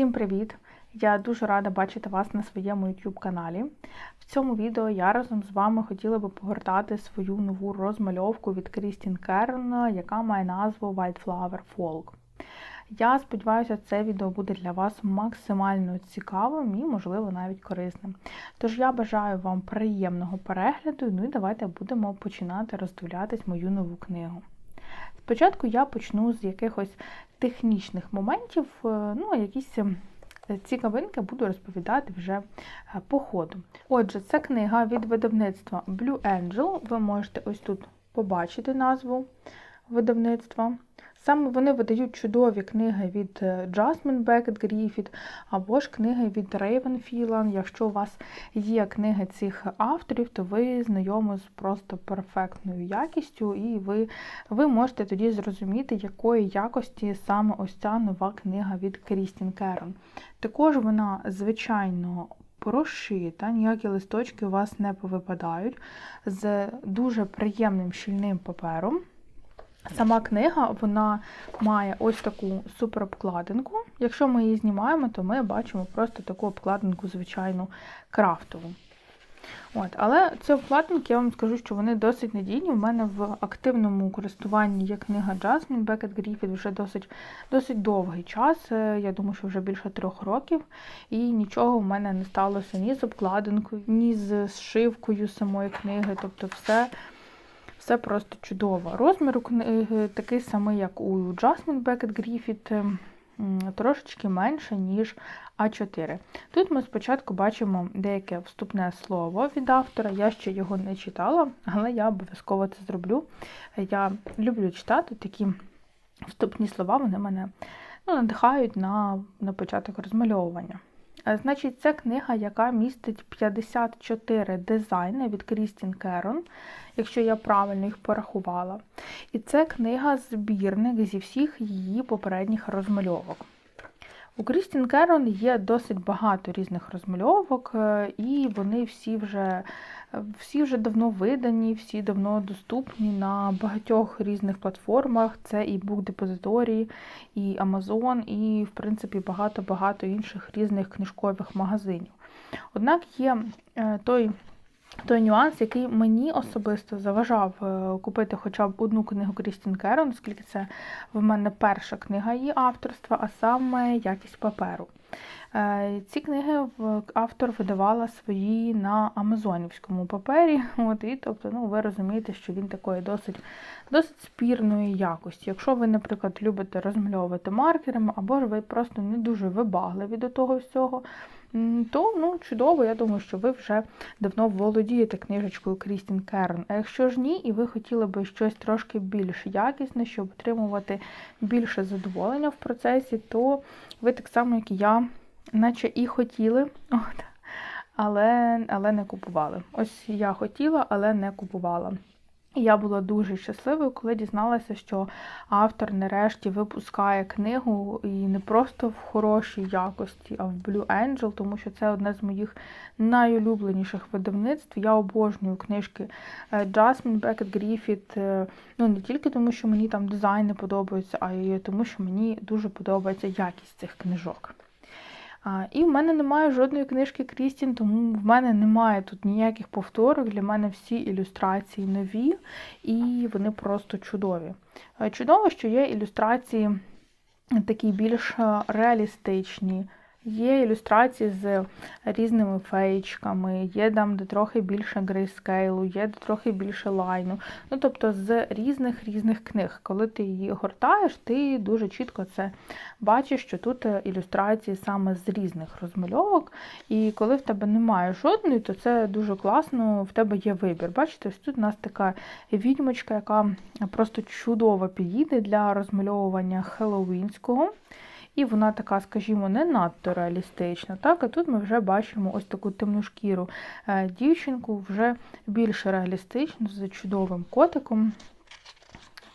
Всім привіт! Я дуже рада бачити вас на своєму YouTube каналі. В цьому відео я разом з вами хотіла би погортати свою нову розмальовку від Крістін Керн, яка має назву White Flower Folk. Я сподіваюся, це відео буде для вас максимально цікавим і, можливо, навіть корисним. Тож я бажаю вам приємного перегляду, ну і давайте будемо починати роздивлятись мою нову книгу. Спочатку я почну з якихось технічних моментів, е, ну, якісь е, цікавинки буду розповідати вже е, по ходу. Отже, це книга від видавництва Blue Angel. Ви можете ось тут побачити назву видавництва. Саме вони видають чудові книги від Jasmine Beckett Griffith або ж книги від Raven Phelan. Якщо у вас є книги цих авторів, то ви знайомі з просто перфектною якістю, і ви ви можете тоді зрозуміти, якої якості саме ось ця нова книга від Крістін Керон. Також вона, звичайно, прошита, ніякі листочки у вас не повипадають, з дуже приємним щільним папером. Сама книга вона має ось таку супер обкладинку. Якщо ми її знімаємо, то ми бачимо просто таку обкладинку, звичайну крафтову. От, Але ці обкладинки, я вам скажу, що вони досить надійні. У мене в активному користуванні є книга Jasmine Beckett Griffith вже досить досить довгий час. Е, я думаю, що вже більше трьох років. І нічого в мене не сталося ні з обкладинкою, ні з зшивкою самої книги. Тобто все. Все просто чудово. Розмір у книги такий самий, як у Jasmine Beckett Griffith, трошечки менше, ніж А4. Тут ми спочатку бачимо деяке вступне слово від автора. Я ще його не читала, але я обов'язково це зроблю. Я люблю читати такі вступні слова, вони мене ну, надихають на, на початок розмальовування. Е, значить, це книга, яка містить 54 дизайни від Крістін Керон, якщо я правильно їх порахувала. І це книга-збірник зі всіх її попередніх розмальовок. У Крістін Керон є досить багато різних розмальовок, е, і вони всі вже всі вже давно видані, всі давно доступні на багатьох різних платформах. Це і Book і Amazon, і, в принципі, багато-багато інших різних книжкових магазинів. Однак є е, той той нюанс, який мені особисто заважав е, купити хоча б одну книгу Крістін Керон, оскільки це в мене перша книга її авторства, а саме якість паперу. Е, ці книги автор видавала свої на амазонівському папері. От, і тобто, ну, ви розумієте, що він такої досить досить спірної якості. Якщо ви, наприклад, любите розмальовувати маркерами, або ж ви просто не дуже вибагливі до того всього, то ну, чудово, я думаю, що ви вже давно володієте книжечкою Крістін Керн. А якщо ж ні, і ви хотіли би щось трошки більш якісне, щоб отримувати більше задоволення в процесі, то ви так само, як і я, наче і хотіли, от, але, але не купували. Ось я хотіла, але не купувала. Я була дуже щасливою, коли дізналася, що автор нарешті випускає книгу і не просто в хорошій якості, а в Blue Angel, тому що це одне з моїх найулюбленіших видавництв. Я обожнюю книжки Beckett Griffith, е, ну не тільки тому, що мені там дизайни подобаються, а й тому, що мені дуже подобається якість цих книжок. І в мене немає жодної книжки Крістін, тому в мене немає тут ніяких повторок. Для мене всі ілюстрації нові, і вони просто чудові. Чудово, що є ілюстрації такі більш реалістичні. Є ілюстрації з різними феєчками, є там де трохи більше грейскейлу, є де трохи більше лайну. Ну, тобто з різних різних книг. Коли ти її гортаєш, ти дуже чітко це бачиш, що тут е, ілюстрації саме з різних розмальовок. І коли в тебе немає жодної, то це дуже класно, в тебе є вибір. Бачите, ось тут у нас така відьмочка, яка просто чудово підійде для розмальовування хеллоуінського. І вона така, скажімо, не надто реалістична. Так, А тут ми вже бачимо ось таку темношкіру е, дівчинку, вже більш реалістичну, з чудовим котиком.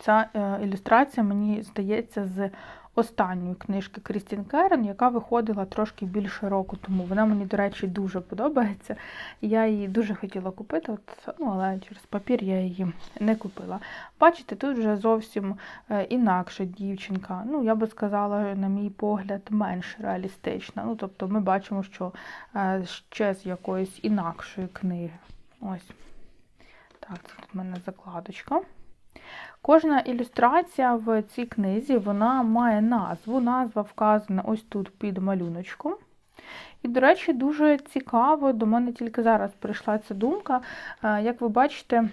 Ця е, ілюстрація, мені здається, з останньої книжки Крістін Керен, яка виходила трошки більше року тому. Вона мені, до речі, дуже подобається. Я її дуже хотіла купити, от, ну, але через папір я її не купила. Бачите, тут вже зовсім е, інакша дівчинка. Ну, я би сказала, на мій погляд, менш реалістична. Ну, Тобто ми бачимо, що е, ще з якоїсь інакшої книги. Ось. Так, це тут в мене закладочка. Кожна ілюстрація в цій книзі вона має назву. Назва вказана ось тут під малюночком. І, до речі, дуже цікаво, до мене тільки зараз прийшла ця думка. Е, як ви бачите,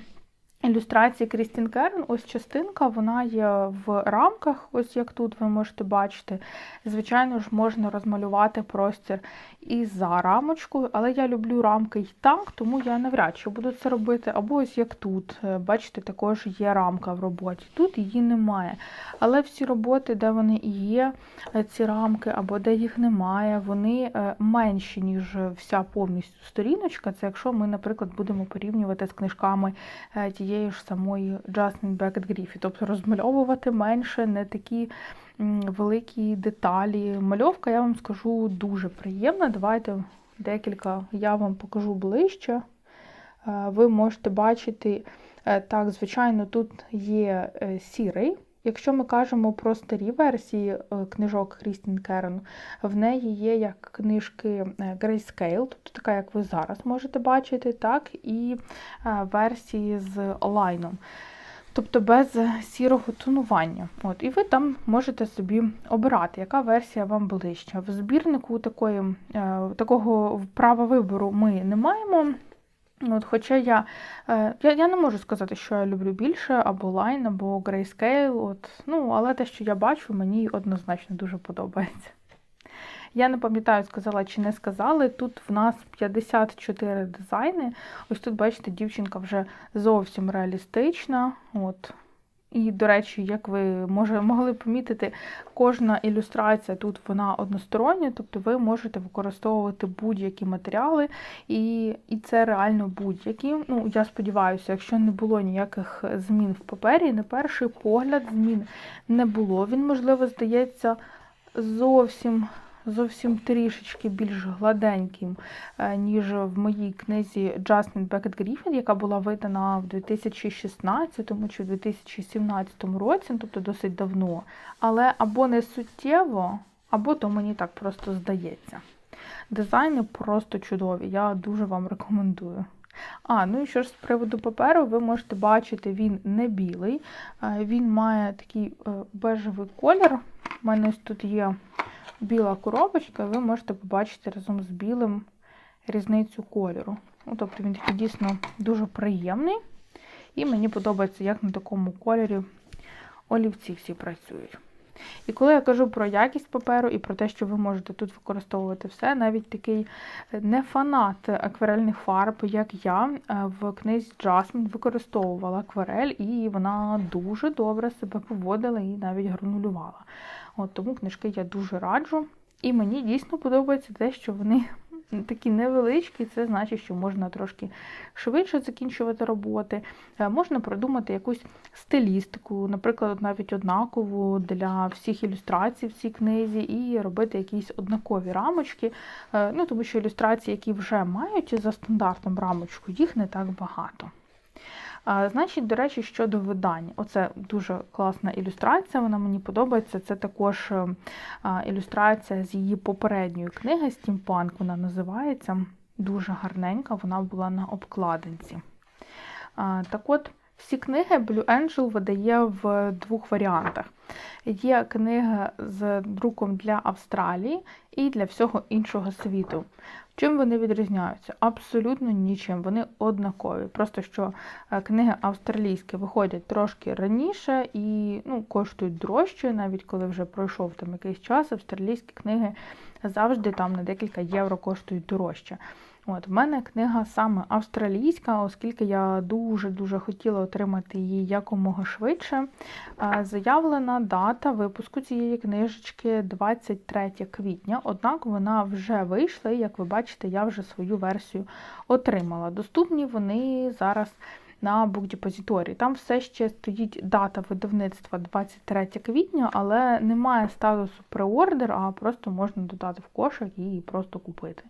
ілюстрації Крістін Керн, ось частинка, вона є в рамках, ось як тут ви можете бачити. Звичайно ж, можна розмалювати простір і за рамочкою, але я люблю рамки і так, тому я навряд чи буду це робити. Або ось як тут. Е, бачите, також є рамка в роботі. Тут її немає. Але всі роботи, де вони і є, е, ці рамки, або де їх немає, вони е, менші, ніж вся повністю сторіночка. Це якщо ми, наприклад, будемо порівнювати з книжками тієї ж самої Джаснін Бекет Гріфі. Тобто розмальовувати менше, не такі великі деталі. Мальовка, я вам скажу, дуже приємна. Давайте декілька я вам покажу ближче. Е, ви можете бачити, е, так, звичайно, тут є е, сірий. Якщо ми кажемо про старі версії книжок Крістін Керен, в неї є як книжки Grayscale, тобто така, як ви зараз можете бачити, так і версії з лайном тобто без сірого тонування. От, І ви там можете собі обирати, яка версія вам ближча. В збірнику такої, е, такого права вибору ми не маємо. От, Хоча я е, я, я не можу сказати, що я люблю більше, або лайн, або грейскейл, от, ну, але те, що я бачу, мені однозначно дуже подобається. Я не пам'ятаю, сказала чи не сказали. Тут в нас 54 дизайни. Ось тут, бачите, дівчинка вже зовсім реалістична. От. І, до речі, як ви може, могли помітити, кожна ілюстрація тут вона одностороння, тобто ви можете використовувати будь-які матеріали, і і це реально будь-які. Ну, Я сподіваюся, якщо не було ніяких змін в папері, на перший погляд змін не було. Він, можливо, здається, зовсім зовсім трішечки більш гладеньким, е, ніж в моїй книзі Джаснін Бекет Гріфін, яка була видана в 2016 чи 2017 році, тобто досить давно. Але або не суттєво, або то мені так просто здається. Дизайни просто чудові, я дуже вам рекомендую. А, ну і що ж з приводу паперу, ви можете бачити, він не білий, е, він має такий е, бежевий колір. У мене ось тут є біла коробочка, ви можете побачити разом з білим різницю кольору. Ну, Тобто він такий дійсно дуже приємний. І мені подобається, як на такому кольорі олівці всі працюють. І коли я кажу про якість паперу і про те, що ви можете тут використовувати все, навіть такий не фанат акварельних фарб, як я, е, в книзі Джасмін використовувала акварель, і вона дуже добре себе поводила і навіть гранулювала. От Тому книжки я дуже раджу. І мені дійсно подобається те, що вони такі невеличкі, це значить, що можна трошки швидше закінчувати роботи. Е, можна придумати якусь стилістику, наприклад, навіть однакову для всіх ілюстрацій в цій книзі, і робити якісь однакові рамочки. Е, ну, Тому що ілюстрації, які вже мають за стандартом рамочку, їх не так багато. Значить, до речі, щодо видань. Оце дуже класна ілюстрація, вона мені подобається. Це також е, ілюстрація з її попередньої книги Стімпанк, вона називається. Дуже гарненька, вона була на обкладинці. Так от, всі книги Blue Angel видає в двох варіантах. Є книги з друком для Австралії і для всього іншого світу. Чим вони відрізняються? Абсолютно нічим. Вони однакові. Просто що е, книги австралійські виходять трошки раніше і ну, коштують дорожче, навіть коли вже пройшов там якийсь час, австралійські книги завжди там на декілька євро коштують дорожче. От, В мене книга саме австралійська, оскільки я дуже-дуже хотіла отримати її якомога швидше. Заявлена дата випуску цієї книжечки 23 квітня, однак вона вже вийшла, і, як ви бачите, я вже свою версію отримала. Доступні вони зараз на букдепозиторії. Там все ще стоїть дата видавництва 23 квітня, але немає статусу преордер, а просто можна додати в кошик і просто купити.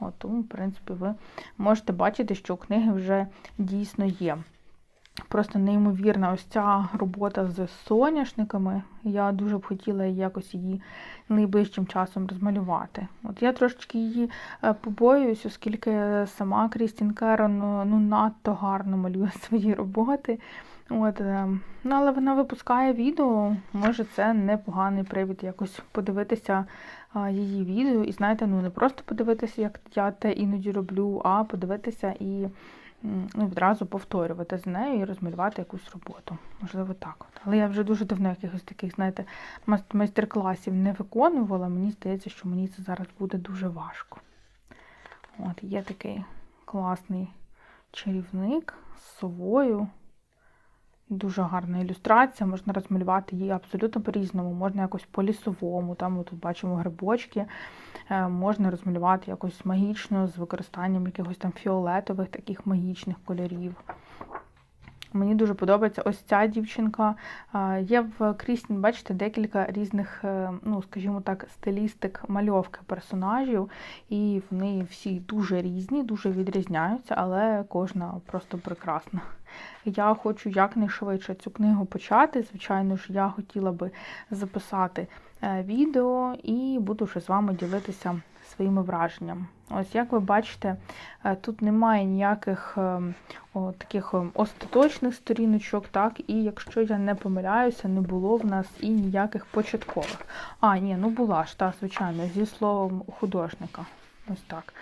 От, Тому, в принципі, ви можете бачити, що книги вже дійсно є. Просто неймовірна ось ця робота з соняшниками. Я дуже б хотіла якось її найближчим часом розмалювати. От Я трошечки її е, побоююсь, оскільки сама Крістін Керон ну, надто гарно малює свої роботи. От, е, ну, Але вона випускає відео, може це непоганий привід якось подивитися її відео. І знаєте, ну не просто подивитися, як я те іноді роблю, а подивитися і ну, відразу повторювати з нею і розмалювати якусь роботу. Можливо, так. Але я вже дуже давно якихось таких, знаєте, майстер-класів не виконувала. Мені здається, що мені це зараз буде дуже важко. От, Є такий класний чарівник з совою. Дуже гарна ілюстрація, можна розмалювати її абсолютно по-різному, можна якось по-лісовому, там ми тут бачимо грибочки, е, можна розмалювати якось магічно з використанням якихось там фіолетових таких магічних кольорів. Мені дуже подобається ось ця дівчинка. Є в Крістін, бачите, декілька різних, е, ну, скажімо так, стилістик мальовки персонажів, і вони всі дуже різні, дуже відрізняються, але кожна просто прекрасна. Я хочу якнайшвидше цю книгу почати. Звичайно ж, я хотіла би записати е, відео і буду вже з вами ділитися своїми враженнями. Ось, як ви бачите, е, тут немає ніяких е, о, таких остаточних сторіночок, так, і якщо я не помиляюся, не було в нас і ніяких початкових. А, ні, ну була ж, так, звичайно, зі словом художника. Ось так.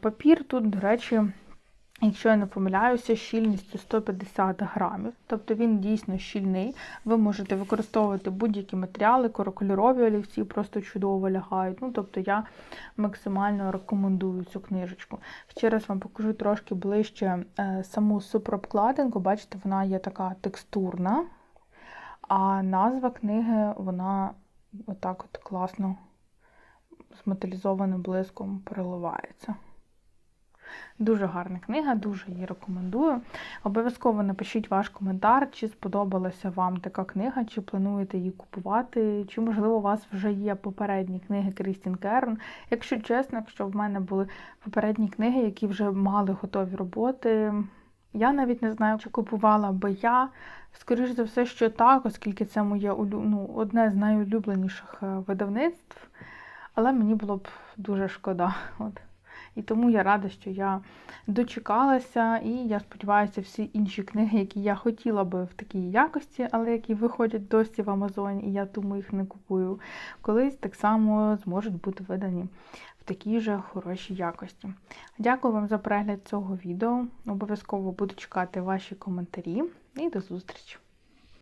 Папір тут, до речі, Якщо я не помиляюся, щільністю 150 грамів, тобто він дійсно щільний. Ви можете використовувати будь-які матеріали, корокольорові олівці просто чудово лягають. Ну, Тобто я максимально рекомендую цю книжечку. Ще раз вам покажу трошки ближче е, саму супрообкладинку. Бачите, вона є така текстурна, а назва книги, вона отак от класно з металізованим блиском переливається. Дуже гарна книга, дуже її рекомендую. Обов'язково напишіть ваш коментар, чи сподобалася вам така книга, чи плануєте її купувати, чи, можливо, у вас вже є попередні книги Крістін Керн. Якщо чесно, якщо в мене були попередні книги, які вже мали готові роботи. Я навіть не знаю, чи купувала би я. Скоріше за все, що так, оскільки це моє ну, одне з найулюбленіших е, видавництв, але мені було б дуже шкода. От. І тому я рада, що я дочекалася, і я сподіваюся, всі інші книги, які я хотіла би в такій якості, але які виходять досі в Амазоні, і я тому їх не купую, колись так само зможуть бути видані в такій же хорошій якості. Дякую вам за перегляд цього відео. Обов'язково буду чекати ваші коментарі і до зустрічі!